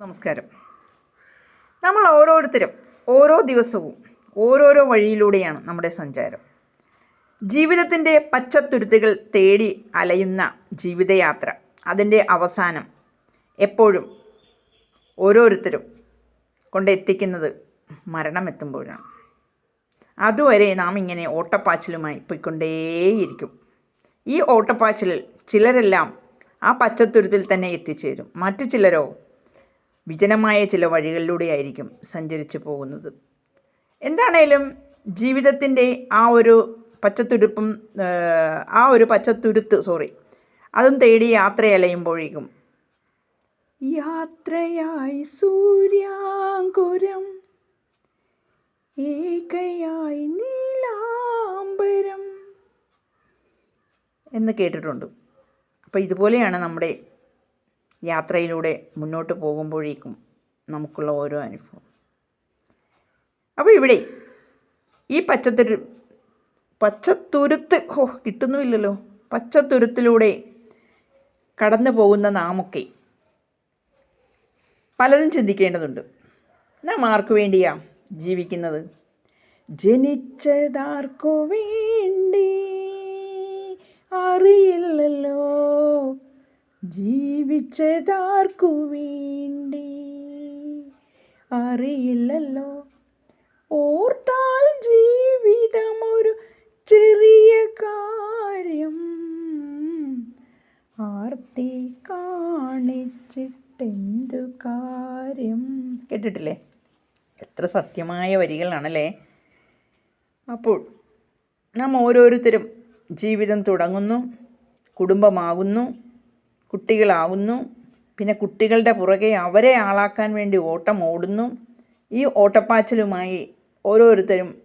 നമസ്കാരം. നമ്മൾ ഓരോരുത്തരും ഓരോ ദിവസവും ഓരോരോ വഴിയിലൂടെയാണ് നമ്മുടെ സഞ്ചാരം. ജീവിതത്തിന്റെ പച്ചത്തുരുത്തുകൾ തേടി അലയുന്ന ജീവിതയാത്ര അതിന്റെ അവസാനം എപ്പോഴും ഓരോരുത്തരും കൊണ്ടെത്തിക്കുന്നത് മരണമെത്തുമ്പോഴാണ്. അതുവരെ നാം ഇങ്ങനെ ഓട്ടപ്പാച്ചിലുമായി പോയിക്കൊണ്ടേയിരിക്കും. ഈ ഓട്ടപ്പാച്ചിലിൽ ചിലരെല്ലാം ആ പച്ചത്തുരുത്തിൽ തന്നെ എത്തിച്ചേരും. മറ്റു ചിലരോ വിജനമായ ചില വഴികളിലൂടെയായിരിക്കും സഞ്ചരിച്ചു പോകുന്നത്. എന്താണേലും ജീവിതത്തിന്റെ ആ ഒരു പച്ചത്തുരുപ്പും ആ ഒരു പച്ചത്തുരുത്ത് സോറി അതും തേടി യാത്രയലയുമ്പോഴേക്കും യാത്രയായി സൂര്യാങ്കുരം ഏകയായി നീലാംബരം എന്ന് കേട്ടിട്ടുണ്ട്. അപ്പോൾ ഇതുപോലെയാണ് നമ്മുടെ യാത്രയിലൂടെ മുന്നോട്ട് പോകുമ്പോഴേക്കും നമുക്കുള്ള ഓരോ അനുഭവം. അപ്പോൾ ഇവിടെ ഈ പച്ചത്തുരു പച്ചത്തുരുത്ത് ഓ കിട്ടുന്നുമില്ലല്ലോ. പച്ചത്തുരുത്തിലൂടെ കടന്നു പോകുന്ന നാമൊക്കെ പലതും ചിന്തിക്കേണ്ടതുണ്ട്. നാം ആർക്കു വേണ്ടിയാ ജീവിക്കുന്നത്? ജനിച്ചതാർക്കു വേണ്ടി അറിയില്ലല്ലോ. ജീവിച്ചതാർക്കു വേണ്ടി? അറിയില്ലല്ലോ. ഓർത്താൽ ഒരു ചെറിയ കാര്യം. ആർത്തി കാണിച്ചിട്ടെന്തു കാര്യം? കേട്ടിട്ടില്ലേ? എത്ര സത്യമായ വരികളാണല്ലേ? അപ്പോൾ നാം ഓരോരുത്തരും ജീവിതം തുടങ്ങുന്നു കുടുംബമാകുന്നു കുട്ടികളാകുന്നു പിന്നെ കുട്ടികളുടെ പുറകെ അവരെ ആളാക്കാൻ വേണ്ടി ഓട്ടം ഓടുന്നു. ഈ ഓട്ടപ്പാച്ചിലുമായി ഓരോരുത്തരും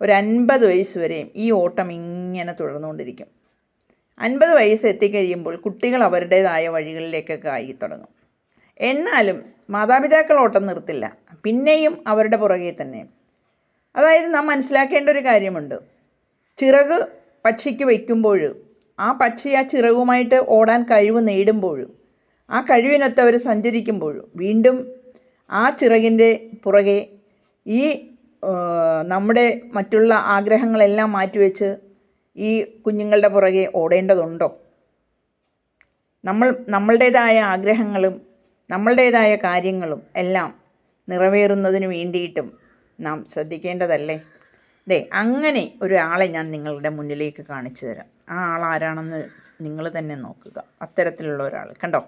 ഒരു അൻപത് വയസ്സ് വരെയും ഈ ഓട്ടം ഇങ്ങനെ തുടർന്നുകൊണ്ടിരിക്കും. അൻപത് വയസ്സ് എത്തിക്കഴിയുമ്പോൾ കുട്ടികൾ അവരുടേതായ വഴികളിലേക്കൊക്കെ ആയി തുടങ്ങും എന്നാലും മാതാപിതാക്കൾ ഓട്ടം നിർത്തില്ല. പിന്നെയും അവരുടെ പുറകെ തന്നെ. അതായത് നാം മനസ്സിലാക്കേണ്ട ഒരു കാര്യമുണ്ട്. ചിറക് പക്ഷിക്ക് വയ്ക്കുമ്പോൾ ആ പക്ഷി ആ ചിറകുമായിട്ട് ഓടാൻ കഴിവ് നേടുമ്പോഴും ആ കഴിവിനൊത്ത് അവർ സഞ്ചരിക്കുമ്പോഴും വീണ്ടും ആ ചിറകിന്റെ പുറകെ ഈ നമ്മുടെ മറ്റുള്ള ആഗ്രഹങ്ങളെല്ലാം മാറ്റിവെച്ച് ഈ കുഞ്ഞുങ്ങളുടെ പുറകെ ഓടേണ്ടതുണ്ടോ? നമ്മൾ നമ്മളുടേതായ ആഗ്രഹങ്ങളും നമ്മളുടേതായ കാര്യങ്ങളും എല്ലാം നിറവേറുന്നതിന് വേണ്ടിയിട്ടും നാം ശ്രദ്ധിക്കേണ്ടതല്ലേ? അതെ അങ്ങനെ ഒരാളെ ഞാൻ നിങ്ങളുടെ മുന്നിലേക്ക് കാണിച്ചു തരാം ആ ആൾ ആരാണെന്ന് നിങ്ങൾ തന്നെ നോക്കുക. അത്തരത്തിലുള്ള ഒരാൾ. കണ്ടോ?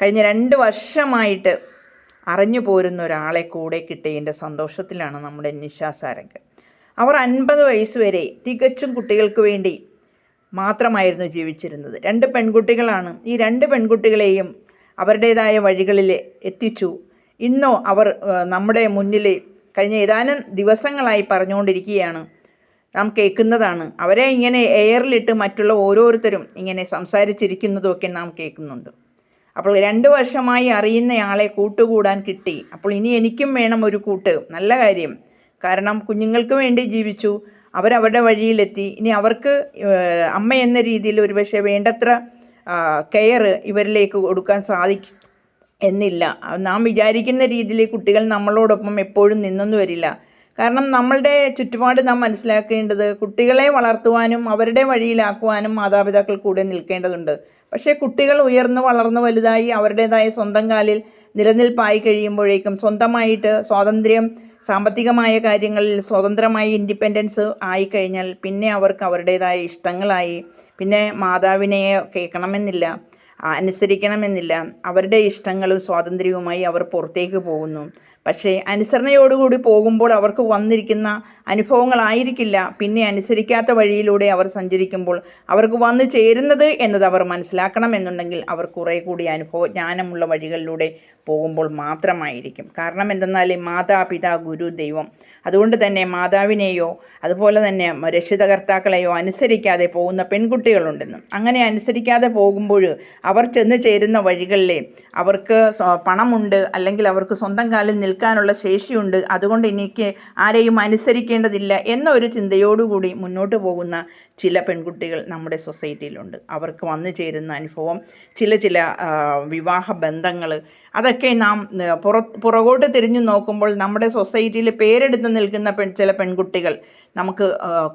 കഴിഞ്ഞ രണ്ട് വർഷമായിട്ട് അറിഞ്ഞു പോരുന്ന ഒരാളെ കൂടെ കിട്ടിയതിന്റെ സന്തോഷത്തിലാണ് നമ്മുടെ നിശാസാരംഗ് സാരംഗ്. അവർ അൻപത് വയസ്സ് വരെ തികച്ചും കുട്ടികൾക്ക് വേണ്ടി മാത്രമായിരുന്നു ജീവിച്ചിരുന്നത്. രണ്ട് പെൺകുട്ടികളാണ്. ഈ രണ്ട് പെൺകുട്ടികളെയും അവരുടേതായ വഴികളിൽ എത്തിച്ചു. ഇന്നോ അവർ നമ്മുടെ മുന്നിൽ കഴിഞ്ഞ ഏതാനും ദിവസങ്ങളായി പറഞ്ഞുകൊണ്ടിരിക്കുകയാണ്. നാം കേൾക്കുന്നതാണ്. അവരെ ഇങ്ങനെ എയറിലിട്ട് മറ്റുള്ള ഓരോരുത്തരും ഇങ്ങനെ സംസാരിച്ചിരിക്കുന്നതുമൊക്കെ നാം കേൾക്കുന്നുണ്ട്. അപ്പോൾ രണ്ട് വർഷമായി അറിയുന്നയാളെ കൂട്ടുകൂടാൻ കിട്ടി. അപ്പോൾ ഇനി എനിക്കും വേണം ഒരു കൂട്ട്. നല്ല കാര്യം. കാരണം കുഞ്ഞുങ്ങൾക്ക് വേണ്ടി ജീവിച്ചു. അവരവരുടെ വഴിയിലെത്തി. ഇനി അവർക്ക് അമ്മ എന്ന രീതിയിൽ ഒരുപക്ഷെ വേണ്ടത്ര കെയർ ഇവരിലേക്ക് കൊടുക്കാൻ സാധിക്കും എന്നില്ല. നാം വിചാരിക്കുന്ന രീതിയിൽ കുട്ടികൾ നമ്മളോടൊപ്പം എപ്പോഴും നിന്നൊന്നും വരില്ല. കാരണം നമ്മളുടെ ചുറ്റുപാട് നാം മനസ്സിലാക്കേണ്ടത് കുട്ടികളെ വളർത്തുവാനും അവരുടെ വഴിയിലാക്കുവാനും മാതാപിതാക്കൾ കൂടെ നിൽക്കേണ്ടതുണ്ട്. പക്ഷേ കുട്ടികൾ ഉയർന്നു വളർന്നു വലുതായി അവരുടേതായ സ്വന്തം കാലിൽ നിലനിൽപ്പായി കഴിയുമ്പോഴേക്കും സ്വന്തമായിട്ട് സ്വാതന്ത്ര്യം സാമ്പത്തികമായ കാര്യങ്ങളിൽ സ്വതന്ത്രമായി ഇൻഡിപെൻഡൻസ് ആയിക്കഴിഞ്ഞാൽ പിന്നെ അവർക്ക് അവരുടേതായ ഇഷ്ടങ്ങളായി. പിന്നെ മാതാവിനെ കേൾക്കണമെന്നില്ല അനുസരിക്കണമെന്നില്ല. അവരുടെ ഇഷ്ടങ്ങളും സ്വാതന്ത്ര്യവുമായി അവർ പുറത്തേക്ക് പോകുന്നു. പക്ഷേ അനുസരണയോടുകൂടി പോകുമ്പോൾ അവർക്ക് വന്നിരിക്കുന്ന അനുഭവങ്ങളായിരിക്കില്ല. പിന്നെ അനുസരിക്കാത്ത വഴിയിലൂടെ അവർ സഞ്ചരിക്കുമ്പോൾ അവർക്ക് വന്നു ചേരുന്നത് എന്നത് അവർ മനസ്സിലാക്കണം എന്നുണ്ടെങ്കിൽ അവർ കുറേ കൂടി അനുഭവ ജ്ഞാനമുള്ള വഴികളിലൂടെ പോകുമ്പോൾ മാത്രമായിരിക്കും. കാരണം എന്തെന്നാൽ മാതാപിതാ ഗുരു ദൈവം അതുകൊണ്ട് തന്നെ മാതാവിനെയോ അതുപോലെ തന്നെ രക്ഷിതകർത്താക്കളെയോ അനുസരിക്കാതെ പോകുന്ന പെൺകുട്ടികളുണ്ടെന്നും അങ്ങനെ അനുസരിക്കാതെ പോകുമ്പോൾ അവർ ചെന്ന് ചേരുന്ന വഴികളിലെ അവർക്ക് പണമുണ്ട് അല്ലെങ്കിൽ അവർക്ക് സ്വന്തം കാലിൽ നിൽക്കാനുള്ള ശേഷിയുണ്ട്. അതുകൊണ്ട് എനിക്ക് ആരെയും അനുസരിക്കേണ്ടതില്ല എന്നൊരു ചിന്തയോടുകൂടി മുന്നോട്ട് പോകുന്ന ചില പെൺകുട്ടികൾ നമ്മുടെ സൊസൈറ്റിയിലുണ്ട്. അവർക്ക് വന്നു ചേരുന്ന അനുഭവം ചില ചില വിവാഹ ബന്ധങ്ങൾ അതൊക്കെ നാം പുറ പുറകോട്ട് തിരിഞ്ഞു നോക്കുമ്പോൾ നമ്മുടെ സൊസൈറ്റിയിൽ പേരെടുത്ത് നിൽക്കുന്ന പെൺ ചില പെൺകുട്ടികൾ നമുക്ക്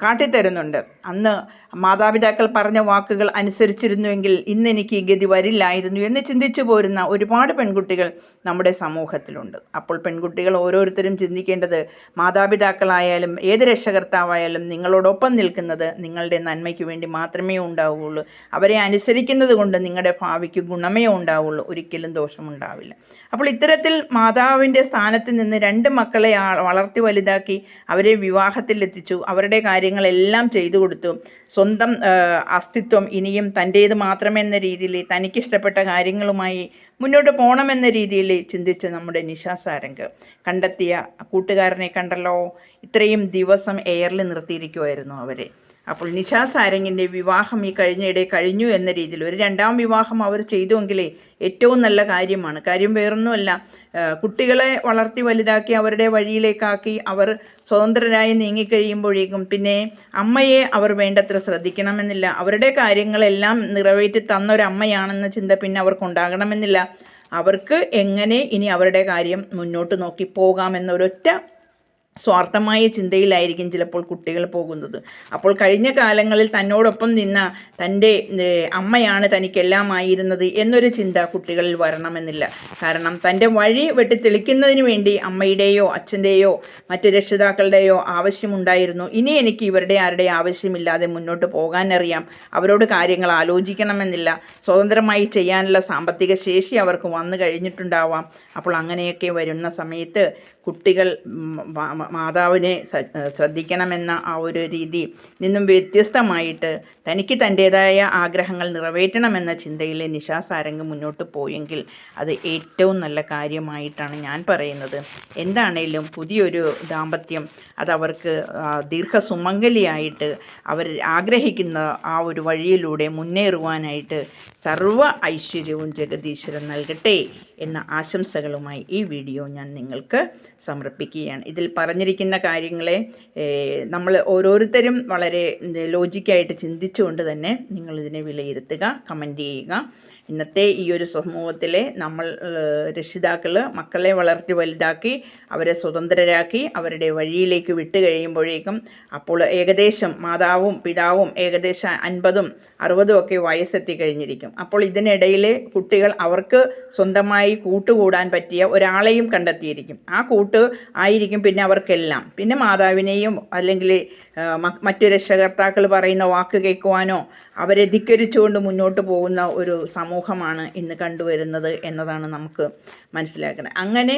കാട്ടിത്തരുന്നുണ്ട്. അന്ന് മാതാപിതാക്കൾ പറഞ്ഞ വാക്കുകൾ അനുസരിച്ചിരുന്നുവെങ്കിൽ ഇന്ന് എനിക്ക് ഈ ഗതി വരില്ലായിരുന്നു എന്ന് ചിന്തിച്ചു പോരുന്ന ഒരുപാട് പെൺകുട്ടികൾ നമ്മുടെ സമൂഹത്തിലുണ്ട്. അപ്പോൾ പെൺകുട്ടികൾ ഓരോരുത്തരും ചിന്തിക്കേണ്ടത് മാതാപിതാക്കളായാലും ഏത് രക്ഷകർത്താവായാലും നിങ്ങളോടൊപ്പം നിൽക്കുന്നത് നിങ്ങളുടെ നന്മയ്ക്ക് വേണ്ടി മാത്രമേ ഉണ്ടാവുകയുള്ളൂ. അവരെ അനുസരിക്കുന്നത് കൊണ്ട് നിങ്ങളുടെ ഭാവിക്ക് ഗുണമേ ഉണ്ടാവുള്ളൂ. ഒരിക്കലും ദോഷമുണ്ടാവില്ല. അപ്പോൾ ഇത്തരത്തിൽ മാതാവിന്റെ സ്ഥാനത്ത് നിന്ന് രണ്ട് മക്കളെ വളർത്തി വലുതാക്കി അവരെ വിവാഹത്തിലെത്തിച്ചു അവരുടെ കാര്യങ്ങളെല്ലാം ചെയ്തു കൊടുത്തു. സ്വന്തം അസ്തിത്വം ഇനിയും തന്റേത് മാത്രമെന്ന രീതിയിൽ തനിക്കിഷ്ടപ്പെട്ട കാര്യങ്ങളുമായി മുന്നോട്ട് പോകണമെന്ന രീതിയിൽ ചിന്തിച്ച് നമ്മുടെ നിഷ സാരംഗ് കണ്ടെത്തിയ കൂട്ടുകാരനെ കണ്ടല്ലോ? ഇത്രയും ദിവസം എയറിൽ നിർത്തിയിരിക്കുമായിരുന്നു അവരെ. അപ്പോൾ നിഷ സാരംഗിന്റെ വിവാഹം ഈ കഴിഞ്ഞിടെ കഴിഞ്ഞു എന്ന രീതിയിൽ ഒരു രണ്ടാം വിവാഹം അവർ ചെയ്തുവെങ്കിലേ ഏറ്റവും നല്ല കാര്യമാണ്. കാര്യം വേറൊന്നുമല്ല കുട്ടികളെ വളർത്തി വലുതാക്കി അവരുടെ വഴിയിലേക്കാക്കി അവർ സ്വതന്ത്രരായി നീങ്ങിക്കഴിയുമ്പോഴേക്കും പിന്നെ അമ്മയെ അവർ വേണ്ടത്ര ശ്രദ്ധിക്കണമെന്നില്ല. അവരുടെ കാര്യങ്ങളെല്ലാം നിറവേറ്റി തന്നൊരമ്മയാണെന്ന ചിന്ത പിന്നെ അവർക്കുണ്ടാകണമെന്നില്ല. അവർക്ക് എങ്ങനെ ഇനി അവരുടെ കാര്യം മുന്നോട്ട് നോക്കി പോകാമെന്നൊരൊറ്റ സ്വാർത്ഥമായ ചിന്തയിലായിരിക്കും ചിലപ്പോൾ കുട്ടികൾ പോകുന്നത്. അപ്പോൾ കഴിഞ്ഞ കാലങ്ങളിൽ തന്നോടൊപ്പം നിന്ന തന്റെ അമ്മയാണ് തനിക്കെല്ലാമായിരുന്നത് എന്നൊരു ചിന്ത കുട്ടികളിൽ വരണമെന്നില്ല. കാരണം തന്റെ വഴി വെട്ടിത്തെളിക്കുന്നതിന് വേണ്ടി അമ്മയുടെയോ അച്ഛന്റെയോ മറ്റു രക്ഷിതാക്കളുടെയോ ആവശ്യമുണ്ടായിരുന്നു. ഇനി എനിക്ക് ഇവരുടെ ആരുടെ ആവശ്യമില്ലാതെ മുന്നോട്ട് പോകാനറിയാം. അവരോട് കാര്യങ്ങൾ ആലോചിക്കണമെന്നില്ല. സ്വതന്ത്രമായി ചെയ്യാനുള്ള സാമ്പത്തിക ശേഷി അവർക്ക് വന്നു കഴിഞ്ഞിട്ടുണ്ടാവാം. അപ്പോൾ അങ്ങനെയൊക്കെ വരുന്ന സമയത്ത് കുട്ടികൾ മാതാവിനെ ശ്രദ്ധിക്കണമെന്ന ആ ഒരു രീതി നിന്നും വ്യത്യസ്തമായിട്ട് തനിക്ക് തന്റേതായ ആഗ്രഹങ്ങൾ നിറവേറ്റണമെന്ന ചിന്തയിൽ നിഷാ സാരംഗ് മുന്നോട്ട് പോയെങ്കിൽ അത് ഏറ്റവും നല്ല കാര്യമായിട്ടാണ് ഞാൻ പറയുന്നത്. എന്താണേലും പുതിയൊരു ദാമ്പത്യം അതവർക്ക് ദീർഘസുമംഗലിയായിട്ട് അവർ ആഗ്രഹിക്കുന്ന ആ ഒരു വഴിയിലൂടെ മുന്നേറുവാനായിട്ട് സർവ ഐശ്വര്യവും ജഗദീശ്വരൻ നൽകട്ടെ എന്ന ആശംസകളുമായി ഈ വീഡിയോ ഞാൻ നിങ്ങൾക്ക് സമർപ്പിക്കുകയാണ്. ഇതിൽ പറഞ്ഞിരിക്കുന്ന കാര്യങ്ങളെ നമ്മൾ ഓരോരുത്തരും വളരെ ലോജിക്കായിട്ട് ചിന്തിച്ചുകൊണ്ട് തന്നെ നിങ്ങളിതിനെ വിലയിരുത്തുക കമന്റ് ചെയ്യുക. ഇന്നത്തെ ഈ ഒരു സമൂഹത്തിലെ നമ്മൾ രക്ഷിതാക്കൾ മക്കളെ വളർത്തി വലുതാക്കി അവരെ സ്വതന്ത്രരാക്കി അവരുടെ വഴിയിലേക്ക് വിട്ട് കഴിയുമ്പോഴേക്കും അപ്പോൾ ഏകദേശം മാതാവും പിതാവും ഏകദേശം അൻപതും അറുപതും ഒക്കെ വയസ്സെത്തി കഴിഞ്ഞിരിക്കും. അപ്പോൾ ഇതിനിടയിൽ കുട്ടികൾ അവർക്ക് സ്വന്തമായി കൂട്ടുകൂടാൻ പറ്റിയ ഒരാളെയും കണ്ടെത്തിയിരിക്കും. ആ കൂട്ട് ആയിരിക്കും പിന്നെ അവർക്കെല്ലാം. പിന്നെ മാതാവിനെയും അല്ലെങ്കിൽ മറ്റു രക്ഷകർത്താക്കൾ പറയുന്ന വാക്ക് കേൾക്കുവാനോ അവരെ ധിക്കരിച്ചുകൊണ്ട് മുന്നോട്ട് പോകുന്ന ഒരു സമൂഹമാണ് ഇന്ന് കണ്ടുവരുന്നത് എന്നതാണ് നമുക്ക് മനസ്സിലാക്കുന്നത്. അങ്ങനെ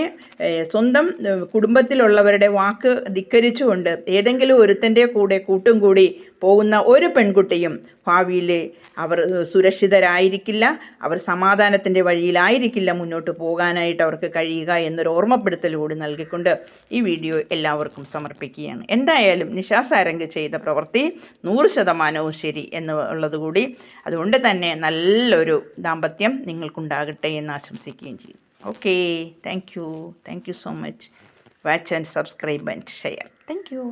സ്വന്തം കുടുംബത്തിലുള്ളവരുടെ വാക്ക് ധിക്കരിച്ചുകൊണ്ട് ഏതെങ്കിലും ഒരുത്തന്റെ കൂടെ കൂട്ടും കൂടി പോകുന്ന ഒരു പെൺകുട്ടിയും ഭാവിയിൽ അവർ സുരക്ഷിതരായിരിക്കില്ല അവർ സമാധാനത്തിന്റെ വഴിയിലായിരിക്കില്ല മുന്നോട്ട് പോകാനായിട്ട് അവർക്ക് കഴിയുക എന്നൊരു ഓർമ്മപ്പെടുത്തൽ കൂടി നൽകിക്കൊണ്ട് ഈ വീഡിയോ എല്ലാവർക്കും സമർപ്പിക്കുകയാണ്. എന്തായാലും നിഷാ സാരംഗ് ചെയ്ത പ്രവൃത്തി നൂറ് ശതമാനവും ശരി എന്നുള്ളത് കൂടി അതുകൊണ്ട് തന്നെ നല്ലൊരു ദാമ്പത്യം നിങ്ങൾക്കുണ്ടാകട്ടെ എന്ന് ആശംസിക്കുകയും ചെയ്യും. Okay thank you thank you so much watch and subscribe and share thank you